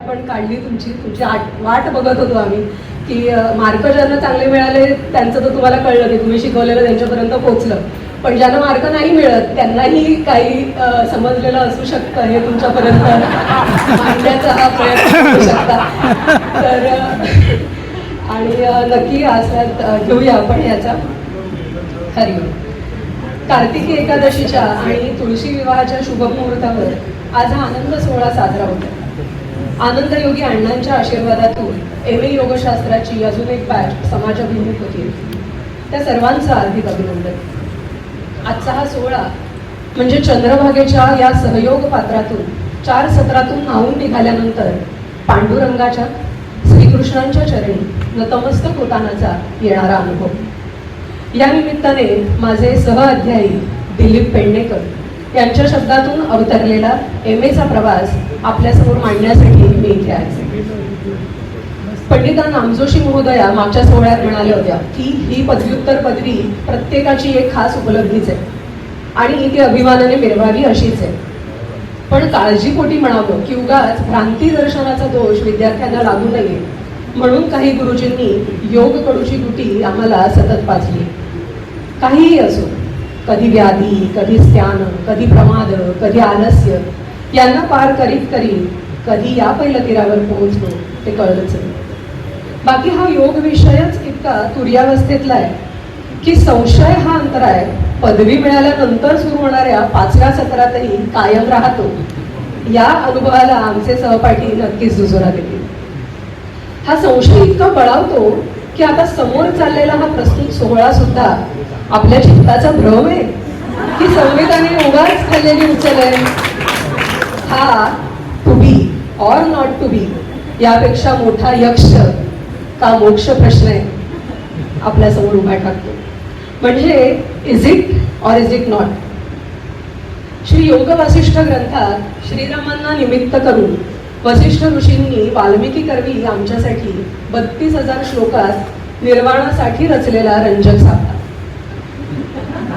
पण काढली तुमची तुमची वाट बघत होतो आम्ही की मार्क ज्यांना चांगले मिळाले त्यांचं तर तुम्हाला कळलं की तुम्ही शिकवलेलं त्यांच्यापर्यंत पोहोचलं. पण ज्यांना मार्क नाही मिळत त्यांनाही काही समजलेलं असू शकतं हे तुमच्यापर्यंत मांडण्याचा हा प्रयत्न करू शकता. तर आणि नक्की आस्वाद घेऊया आपण याचा. हरिओम कार्तिकी एकादशीच्या आणि तुळशी विवाहाच्या शुभमुहूर्तावर आज हा आनंद सोहळा साजरा होतो आनंद योगी अण्णांच्या आशीर्वादातून एम ए योगशास्त्राची अजून एक बॅच समाजाभिमुख होती. त्या सर्वांचं हार्दिक अभिनंदन. आजचा हा सोहळा म्हणजे चंद्रभागेच्या या सहयोग पात्रातून चार सत्रातून नाहून निघाल्यानंतर पांडुरंगाच्या श्रीकृष्णांच्या चरणी नतमस्तक होतानाचा येणारा अनुभव. या निमित्ताने माझे सहअध्यायी दिलीप पेडणेकर यांच्या शब्दातून अवतरलेला एम एचा प्रवास आपल्यासमोर मांडण्यासाठी मी इथे आहे. पंडिता नामजोशी महोदया मागच्या सोहळ्यात म्हणाल्या होत्या की ही पदव्युत्तर पदवी प्रत्येकाची एक खास उपलब्धीच आहे. आणि ती अभिमानाने मिरवावी अशीच आहे. पण काळजीपोटी म्हणावं की उगाच भ्रांती दर्शनाचा दोष विद्यार्थ्यांना लागू नये. म्हणून काही गुरुजींनी योग कडूची गुटी आम्हाला सतत पाजली. काहीही असो कधी व्याधी कधी स्त्यान कधी प्रमाद कधी आलस्य यांना पार करीत करी कधी या पहिल्या तीरावर पोहोचलो ते कळलंच नाही. बाकी हा योग विषयच इतका तुर्यावस्थेतला आहे की संशय हा अंतराय पदवी मिळाल्यानंतर सुरू होणाऱ्या पाचव्या सत्रातही कायम राहतो. या अनुभवाला आमचे सहपाठी नक्कीच दुजोरा देतील. हा संशय इतका बळावतो की आता समोर चाललेला हा प्रस्तुत सोहळा सुद्धा आपल्या चित्ताचा भ्रम आहे. की संविधाने उगाच खाल्लेली उचल आहे. हा to be or not to be यापेक्षा मोठा यक्ष का मोक्ष प्रश्न आहे? आपल्यासमोर उभा टाकतो. म्हणजे is it or is it not Shri Yoga Vasishtha ग्रंथात श्रीरामांना निमित्त करून वसिष्ठ ऋषींनी वाल्मिकी करवी आमच्यासाठी बत्तीस हजार श्लोकात निर्वाणासाठी रचलेला रंजक सापडा.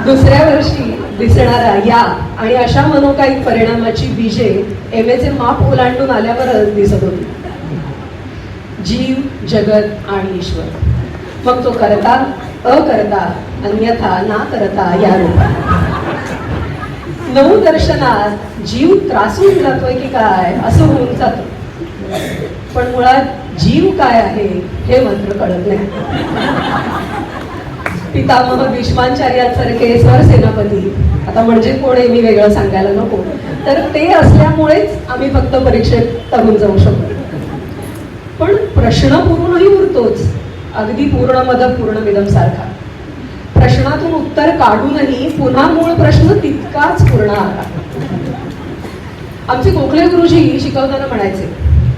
दुसऱ्या वर्षी दिसणारा या आणि अशा मनोकाई परिणामाची बीजे एम एचे माप ओलांडून आल्यावरच दिसत होती. जीव जगत आणि ईश्वर. मग तो करता अकरता अन्यथा ना करता या रूपात. नऊ दर्शनात जीव त्रासून जातोय की काय असं होऊन जातं. पण मुळात जीव काय आहे हे मात्र कळत नाही. पितामह भीष्माचार्यांसारखे सरसेनापती आता म्हणजे कोण आहे? मी वेगळं सांगायला नको. तर ते असल्यामुळेच आम्ही फक्त परीक्षेत तरून जाऊ शकतो पण प्रश्न पूर्णही उरतोच. अगदी पूर्ण मद पूर्ण विदम सारखा. प्रश्नातून उत्तर काढूनही पुन्हा मूळ प्रश्न तितकाच पूर्ण आला आमचे गोखले गुरुजी शिकवताना म्हणायचे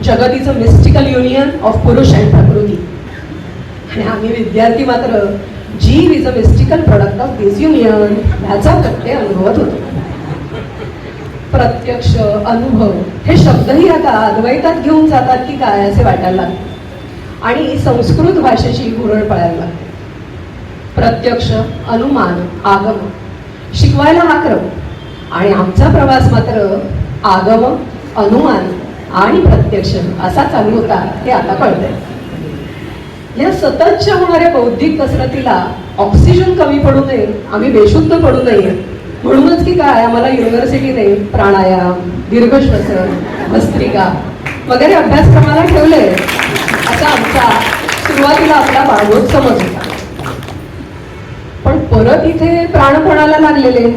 जगत is a mystical union of Purusha and Prakriti. आणि आम्ही विद्यार्थी मात्र jiva is a mystical product of this union ह्याचा प्रत्यय अनुभवत होतो. प्रत्यक्ष अनुभव हे शब्दही आता अद्वैतात घेऊन जातात की काय असे वाटायला लागले आणि संस्कृत भाषेची घुरळ पळायला लागते. प्रत्यक्ष अनुमान आगम शिकवायला हा क्रम. आणि आमचा प्रवास मात्र आगम अनुमान आणि प्रत्यक्ष असा चालू होता हे आता कळतंय. या सततच्या होणाऱ्या बौद्धिक कसरतीला ऑक्सिजन कमी पडू नये आम्ही बेशुद्ध पडू नये. म्हणूनच की काय आम्हाला युनिव्हर्सिटीने प्राणायाम दीर्घश्वसन भस्त्रिका वगैरे अभ्यासक्रमाला ठेवले असा आमचा सुरुवातीला आपला बाळगोत समज होता. पण परत इथे प्राणपणाला लागलेले?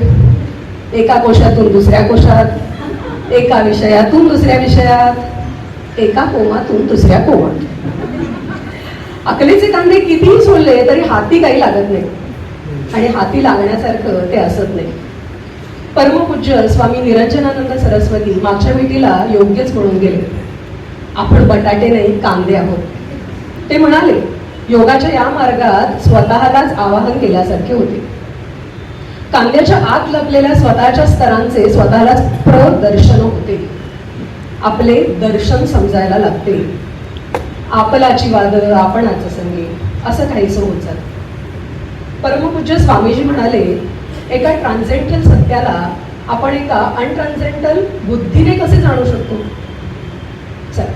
एका कोशातून दुसऱ्या कोशात एका विषयातून दुसऱ्या विषयात एका कोमातून दुसऱ्या कोमात. अकलेचे कांदे कितीही सोडले तरी हाती काही लागत नाही. आणि हाती लागण्यासारखं ते असत नाही. परमपूज्य स्वामी निरंजनानंद सरस्वती मागच्या भेटीला योग्यच म्हणून गेले. आपण बटाटे नाही कांदे आहोत. ते म्हणाले योगाच्या या मार्गात स्वतःलाच आवाहन केल्यासारखे होते. कांद्याच्या आत लपलेल्या स्वतःच्या स्तरांचे स्वतःलाच प्रदर्शन होते. आपले दर्शन समजायला लागते. आपलाची वाद आपणाचं संगीत असं काहीसं होत जातं परमपूज्य स्वामीजी म्हणाले एका ट्रान्झेंटल सत्याला आपण एका अनट्रान्झेंटल बुद्धीने कसे जाणू शकतो? चल.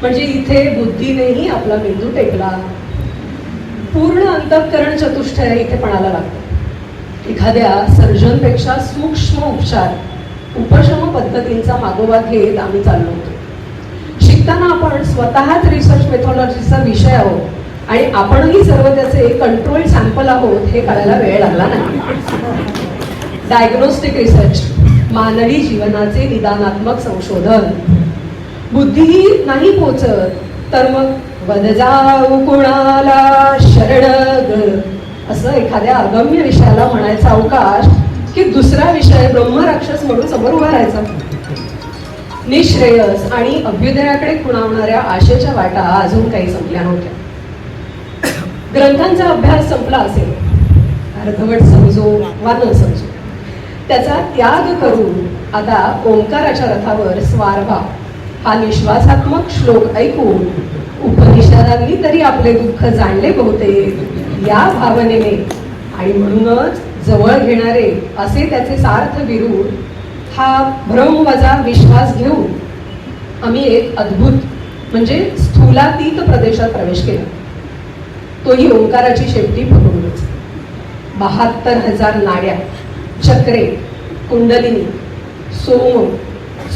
म्हणजे इथे बुद्धीनेही आपला मेंदू टेकला. पूर्ण अंतःकरण चतुष्टय इथे पणाला लागतं. एखाद्या सर्जनपेक्षा सूक्ष्म उपचार उपशम पद्धतींचा मागोवा घेत आम्ही चाललो होतो. शिकताना आपण स्वतःच रिसर्च मेथॉलॉजीचा विषय आहोत आणि आपणही सर्व त्याचे कंट्रोल सॅम्पल आहोत हे करायला वेळ लागला नाही. डायग्नोस्टिक रिसर्च मानवी जीवनाचे निदानात्मक संशोधन. बुद्धी नाही पोचत तर मग बदजाऊ कुणाला शरण असं एखाद्या अगम्य विषयाला म्हणायचा अवकाश की दुसरा विषय ब्रह्मराक्षस म्हणून समोर उभा राहायचा. निश्रेयस आणि अभ्युदयाकडे खुणावणाऱ्या आशेच्या वाटा अजून काही संपल्या नव्हत्या. ग्रंथांचा अभ्यास संपला असेल अर्धवट समजो वा न समजो. त्याचा त्याग करून आता ओंकाराच्या रथावर स्वार व्हा. हा निश्वासात्मक श्लोक ऐकून उपनिषदांनी तरी आपले दुःख जाणले बहुतेक या भावनेने. आणि म्हणूनच जवळ घेणारे असे त्याचे सार्थ विरूढ हा भ्रम वजा विश्वास घेऊन आम्ही एक अद्भुत म्हणजे स्थूलातीत प्रदेशात प्रवेश केला. तोही ओंकाराची शेवटी पकडूनच बहात्तर हजार नाड्या चक्रे कुंडलिनी सोम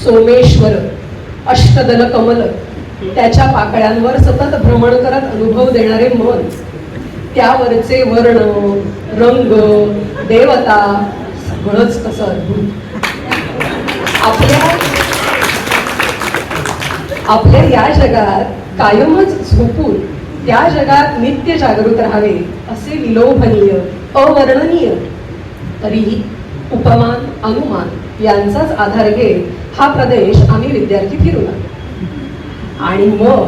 सोमेश्वर अष्टदल कमल त्याच्या पाकळ्यांवर सतत भ्रमण करत अनुभव देणारे मन. त्यावरचे वर्ण रंग देवता सगळंच कसं अद्भुत. आपल्या आपल्या या जगात कायमच झोपून त्या जगात नित्य जागृत राहावे असे विलोभनीय अवर्णनीय तरीही उपमान अनुमान यांचाच आधार घेत हा प्रदेश आम्ही विद्यार्थी फिरू आणि मग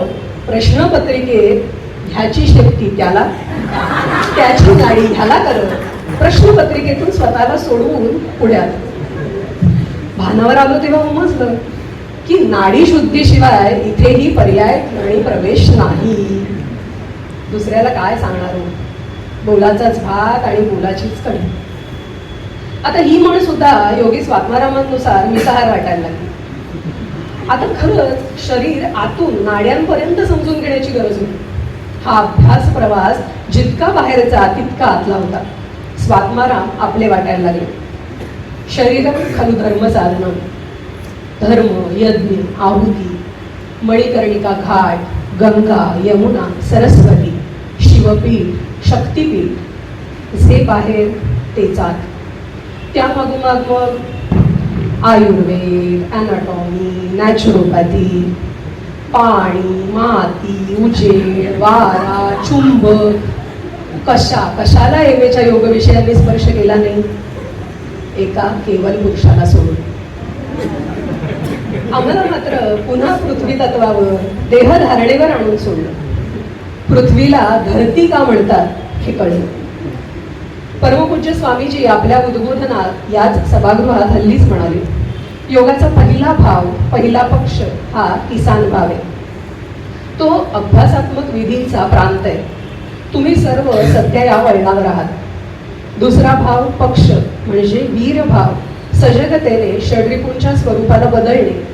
प्रश्नपत्रिकेत ह्याची शक्ती त्याला त्याची गाडी ह्याला करत प्रश्नपत्रिकेतून स्वतःला सोडवून पुढे आलो. भानावर आलो तेव्हा समजलं की नाडी शुद्धीशिवाय इथेही पर्याय आणि प्रवेश नाही. दुसऱ्याला काय सांगणार हो? बोलाचाच भात आणि बोलाचीच कणी आता ही म्हण सुद्धा योगी स्वात्मारामांनुसार मिसाहार वाटायला लागली. आता खरंच शरीर आतून नाड्यांपर्यंत समजून घेण्याची गरज होती. हा अभ्यास प्रवास जितका बाहेरचा तितका आतला होता. स्वात्माराम आपले वाटायला लागले. शरीरा खालू धर्म चालणं धर्म यज्ञ आहुती मणिकर्णिका घाट गंगा यमुना सरस्वती शिवपीठ शक्तिपीठ जे बाहेर ते चाल त्या मागोमाग मग आयुर्वेद ॲनाटॉमी नॅचरोपॅथी पाणी माती उजेड वारा चुंबक कशा कशाला एवेच्या योगविषयाने स्पर्श केला नाही? एका केवल पुरुषाला सोडून. आम्हाला मात्र पुन्हा पृथ्वी तत्वावर देहधारणेवर आणून सोडलं. पृथ्वीला धरती का म्हणतात हे कळलं. परमपूज्य स्वामीजी आपल्या उद्बोधनात याच सभागृहात हल्लीच म्हणाले योगाचा पहिला भाव पहिला पक्ष हा किसान भाव. आहे तो अभ्यासात्मक विधींचा प्रांत आहे. तुम्ही सर्व सध्या या वळणावर आहात. दुसरा भाव पक्ष म्हणजे वीर भाव. सजगतेने षड्रिपूंच्या स्वरूपाला बदलणे.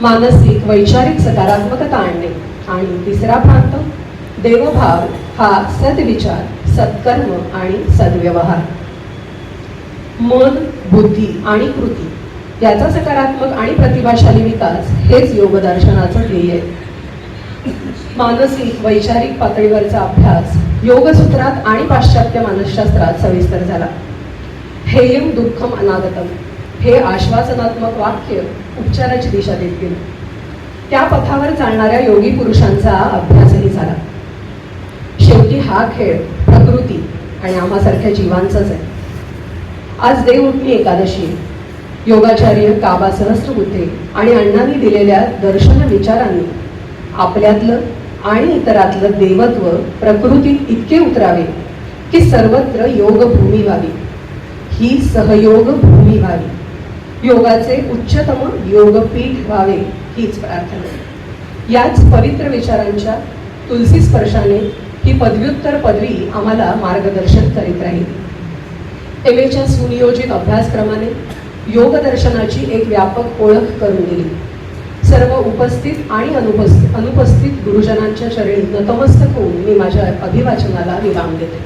मानसिक वैचारिक सकारात्मकता आणणे. आणि तिसरा प्रांत देवभाव हा सद्विचार सत्कर्म आणि सद्व्यवहार. मन बुद्धी आणि कृती याचा सकारात्मक आणि प्रतिभाशाली विकास हेच योगदर्शनाचं ध्येय आहे. मानसिक वैचारिक पातळीवरचा अभ्यास योगसूत्रात आणि पाश्चात्य मानसशास्त्रात सविस्तर झाला. हेयम दुःखम अनागतम. हे आश्वासनात्मक वाक्य उपचाराची दिशा देत गेलं. त्या पथावर चालणाऱ्या योगी पुरुषांचा अभ्यासही झाला. शेवटी हा खेळ प्रकृती आणि आम्हासारख्या जीवांचाच आहे. आज देवउठणी एकादशी आहे. योगाचार्य काबा सहस्त्रबुद्धे आणि अण्णांनी दिलेल्या दर्शन विचारांनी आपल्यातलं आणि इतरातलं देवत्व प्रकृतीत इतके उतरावे की सर्वत्र योगभूमी व्हावी. ही सहयोग भूमी व्हावी. योगाचे उच्चतम योगपीठ व्हावे हीच प्रार्थना. याच पवित्र विचारांच्या तुलसी स्पर्शाने ही पदव्युत्तर पदवी आम्हाला मार्गदर्शन करीत राहील. एम एच्या सुनियोजित अभ्यासक्रमाने योगदर्शनाची एक व्यापक ओळख करून दिली. सर्व उपस्थित आणि अनुपस्थित अनुपस्थित गुरुजनांच्या शरीर नतमस्तक होऊन मी माझ्या अभिवाचनाला विराम देते.